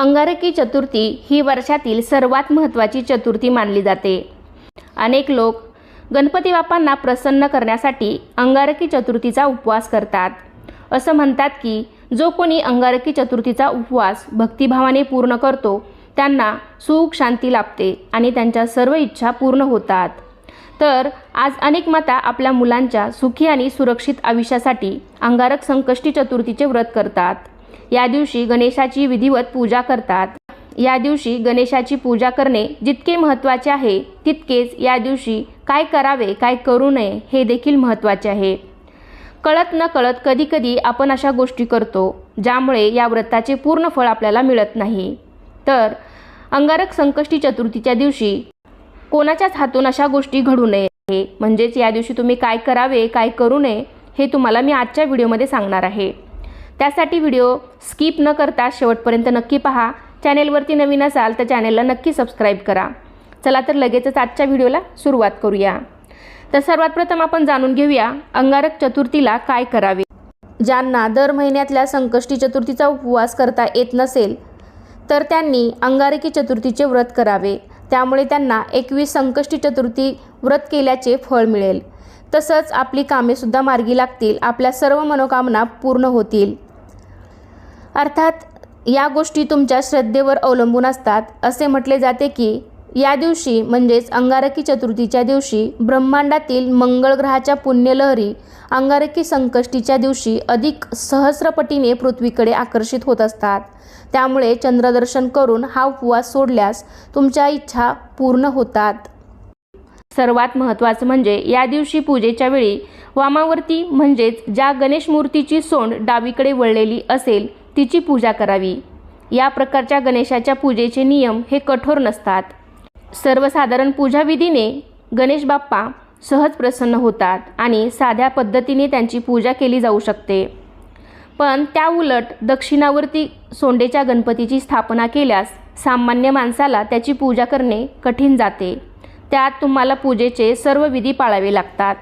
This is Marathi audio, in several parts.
अंगारकी चतुर्थी ही वर्षातील सर्वात महत्त्वाची चतुर्थी मानली जाते. अनेक लोक गणपती बाप्पांना प्रसन्न करण्यासाठी अंगारकी चतुर्थीचा उपवास करतात. असं म्हणतात की जो कोणी अंगारकी चतुर्थीचा उपवास भक्तिभावाने पूर्ण करतो त्यांना सुख शांती लाभते आणि त्यांच्या सर्व इच्छा पूर्ण होतात. तर आज अनेक माता आपल्या मुलांच्या सुखी आणि सुरक्षित आयुष्यासाठी अंगारक संकष्टी चतुर्थीचे व्रत करतात. या दिवशी गणेशाची विधिवत पूजा करतात. या दिवशी गणेशाची पूजा करणे जितके महत्त्वाचे आहे तितकेच या दिवशी काय करावे काय करू नये हे देखील महत्त्वाचे आहे. कळत न कळत कधीकधी आपण अशा गोष्टी करतो ज्यामुळे या व्रताचे पूर्ण फळ आपल्याला मिळत नाही. तर अंगारक संकष्टी चतुर्थीच्या दिवशी कोणाच्याच हातून अशा गोष्टी घडू नये. म्हणजेच या दिवशी तुम्ही काय करावे काय करू नये हे तुम्हाला मी आजच्या व्हिडिओमध्ये सांगणार आहे. त्यासाठी व्हिडिओ स्किप न करता शेवटपर्यंत नक्की पहा. चॅनेलवरती नवीन असाल तर चॅनेलला नक्की सबस्क्राईब करा. चला तर लगेचच आजच्या व्हिडिओला सुरुवात करूया. तर सर्वात प्रथम आपण जाणून घेऊया अंगारक चतुर्थीला काय करावे? ज्यांना दर महिन्यातल्या संकष्टी चतुर्थीचा उपवास करता येत नसेल तर त्यांनी अंगारकी चतुर्थीचे व्रत करावे. त्यामुळे त्यांना एकवीस संकष्टी चतुर्थी व्रत केल्याचे फळ मिळेल. तसंच आपली कामेसुद्धा मार्गी लागतील. आपल्या सर्व मनोकामना पूर्ण होतील. अर्थात या गोष्टी तुमच्या श्रद्धेवर अवलंबून असतात. असे म्हटले जाते की या दिवशी म्हणजेच अंगारकी चतुर्थीच्या दिवशी ब्रह्मांडातील मंगळ ग्रहाच्या पुण्यलहरी अंगारकी संकष्टीच्या दिवशी अधिक सहस्रपटीने पृथ्वीकडे आकर्षित होत असतात. त्यामुळे चंद्रदर्शन करून हा उपवास सोडल्यास तुमच्या इच्छा पूर्ण होतात. सर्वात महत्त्वाचं म्हणजे या दिवशी पूजेच्या वेळी वामावरती म्हणजेच ज्या गणेश मूर्तीची सोंड डावीकडे वळलेली असेल तिची पूजा करावी. या प्रकारच्या गणेशाच्या पूजेचे नियम हे कठोर नसतात. सर्वसाधारण पूजाविधीने गणेश बाप्पा सहज प्रसन्न होतात आणि साध्या पद्धतीने त्यांची पूजा केली जाऊ शकते. पण त्या उलट दक्षिणावर्ती सोंडेच्या गणपतीची स्थापना केल्यास सामान्य माणसाला त्याची पूजा करणे कठीण जाते. त्यात तुम्हाला पूजेचे सर्व विधी पाळावे लागतात.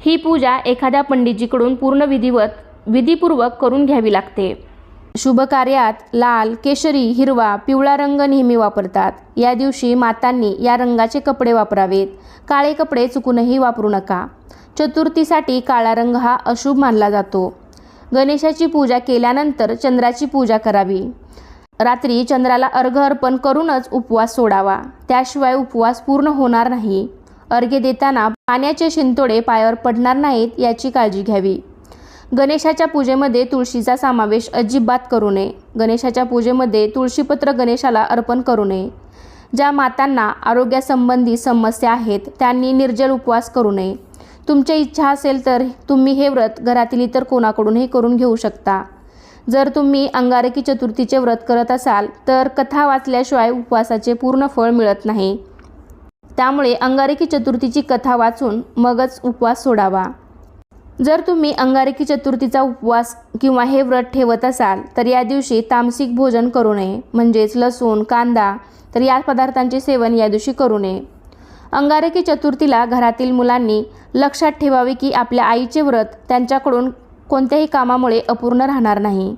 ही पूजा एखाद्या पंडितजीकडून पूर्ण विधिवत विधीपूर्वक करून घ्यावी लागते. शुभ कार्यात लाल केशरी हिरवा पिवळा रंग नेहमी वापरतात. या दिवशी मातांनी या रंगाचे कपडे वापरावेत. काळे कपडे चुकूनही वापरू नका. चतुर्थीसाठी काळा रंग हा अशुभ मानला जातो. गणेशाची पूजा केल्यानंतर चंद्राची पूजा करावी. रात्री चंद्राला अर्घ अर्पण करूनच उपवास सोडावा. त्याशिवाय उपवास पूर्ण होणार नाही. अर्घ्य देताना पाण्याचे शिंतोडे पायावर पडणार नाहीत याची काळजी घ्यावी. गणेशाच्या पूजेमध्ये तुळशीचा समावेश अजिबात करू नये. गणेशाच्या पूजेमध्ये तुळशीपत्र गणेशाला अर्पण करू नये. ज्या मातांना आरोग्यासंबंधी समस्या आहेत त्यांनी निर्जल उपवास करू नये. तुमची इच्छा असेल तर तुम्ही हे व्रत घरातील इतर कोणाकडूनही करून घेऊ शकता. जर तुम्ही अंगारकी चतुर्थीचे व्रत करत असाल तर कथा वाचल्याशिवाय उपवासाचे पूर्ण फळ मिळत नाही. त्यामुळे अंगारकी चतुर्थीची कथा वाचून मगच उपवास सोडावा. जर तुम्ही अंगारकी चतुर्थीचा उपवास किंवा हे व्रत ठेवत असाल तर या दिवशी तामसिक भोजन करू नये म्हणजेच लसूण कांदा तर या पदार्थांचे सेवन या दिवशी करू नये. अंगारकी चतुर्थीला घरातील मुलांनी लक्षात ठेवावे की आपल्या आईचे व्रत त्यांच्याकडून कोणत्याही कामामुळे अपूर्ण राहणार नाही.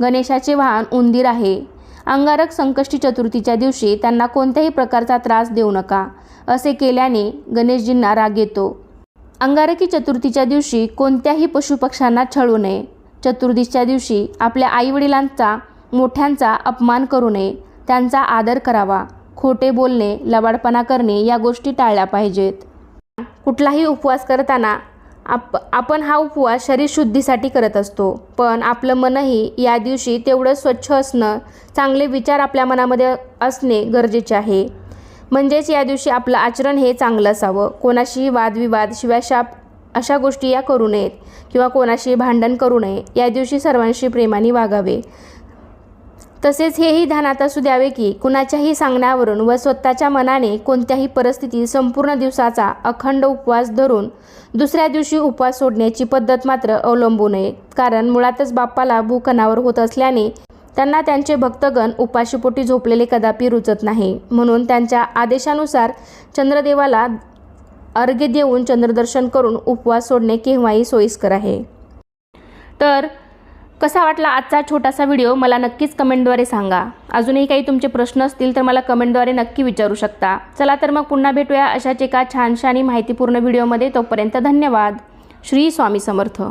गणेशाचे वाहन उंदीर आहे. अंगारक संकष्टी चतुर्थीच्या दिवशी त्यांना कोणत्याही प्रकारचा त्रास देऊ नका असे केल्याने गणेशजींना राग येतो. अंगारकी चतुर्थीच्या दिवशी कोणत्याही पशुपक्ष्यांना छळू नये. चतुर्दशीच्या दिवशी आपल्या आईवडिलांचा मोठ्यांचा अपमान करू नये. त्यांचा आदर करावा. खोटे बोलणे लबाडपणा करणे या गोष्टी टाळल्या पाहिजेत. कुठलाही उपवास करताना आप आपण हा उपवास शरीरशुद्धीसाठी करत असतो. पण आपलं मनही या दिवशी तेवढं स्वच्छ असणं चांगले विचार आपल्या मनामध्ये असणे गरजेचे आहे. म्हणजेच या दिवशी आपलं आचरण हे चांगलं असावं. कोणाशीही वादविवाद शिवाशाप अशा गोष्टी या करू नयेत किंवा कोणाशी भांडण करू नये. या दिवशी सर्वांशी प्रेमाने वागावे. तसेच हेही ध्यानात असू द्यावे की कुणाच्याही सांगण्यावरून व स्वतःच्या मनाने कोणत्याही परिस्थितीत संपूर्ण दिवसाचा अखंड उपवास धरून दुसऱ्या दिवशी उपवास सोडण्याची पद्धत मात्र अवलंबू नये कारण मुळातच बाप्पाला भूक होत असल्याने त्यांना त्यांचे भक्तगण उपाशीपोटी झोपलेले कदापि रुचत नाही. म्हणून त्यांच्या आदेशानुसार चंद्रदेवाला अर्घ्य देऊन चंद्रदर्शन करून उपवास सोडणे केव्हाही सोयीस्कर आहे. तर कसा वाटला आजचा छोटासा व्हिडिओ मला नक्कीच कमेंटद्वारे सांगा. अजूनही काही तुमचे प्रश्न असतील तर मला कमेंटद्वारे नक्की विचारू शकता. चला तर मग पुन्हा भेटूया अशाच एका छानशा आणि माहितीपूर्ण व्हिडिओमध्ये. तोपर्यंत धन्यवाद. श्री स्वामी समर्थ.